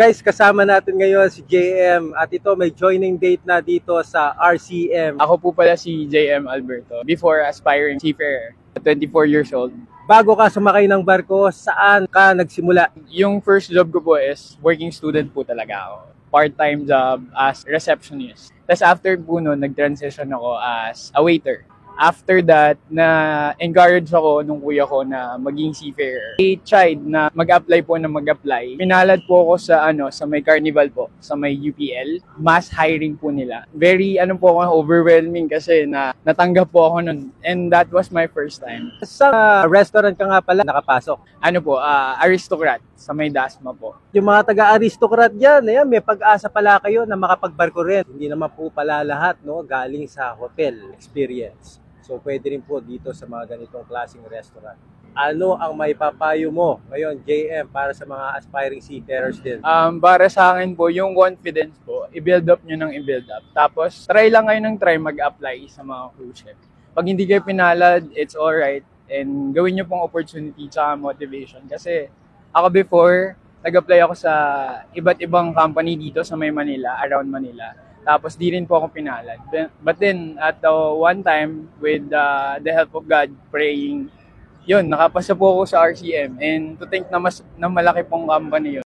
Guys, kasama natin ngayon si JM at ito may joining date na dito sa RCM. Ako po pala si JM Alberto, before aspiring seafarer, 24 years old. Bago ka sumakay ng barko, saan ka nagsimula? Yung first job ko po is working student po talaga ako. Part-time job as receptionist. Tapos after po nun, nag-transition ako as a waiter. After that, na encourage ako nung kuya ko na maging seafarer. I tried na mag-apply po na mag-apply. Pinalad po ako sa ano sa may carnival po, sa may UPL. Mass hiring po nila. Very ano po ako overwhelming kasi na natanggap po ako nun. And that was my first time. Sa restaurant ka nga pala nakapasok. Ano po, ah, aristocrat sa may Dasma po. Yung mga taga-aristocrat dyan, ayan, may pag-asa pala kayo na makapagbarko rin. Hindi naman po pala lahat no, galing sa hotel experience. So pwede rin po dito sa mga ganitong klaseng restaurant. Ano ang may papayo mo ngayon, JM, para sa mga aspiring seafarers din? Um, para sa akin po, yung confidence po, i-build up nyo ng i-build up. Tapos, try lang kayo ng try mag-apply sa mga cruise ship. Pag hindi kayo pinalad, it's alright. And gawin nyo pong opportunity tsaka motivation. Kasi ako before, nag-apply ako sa iba't ibang company dito sa may Manila, around Manila. Tapos di rin po ako pinalad. But- then, at the one time, with uh, the help of God, praying, yun, nakapasa po ako sa RCM. And to think na, mas, na malaki pong company yun.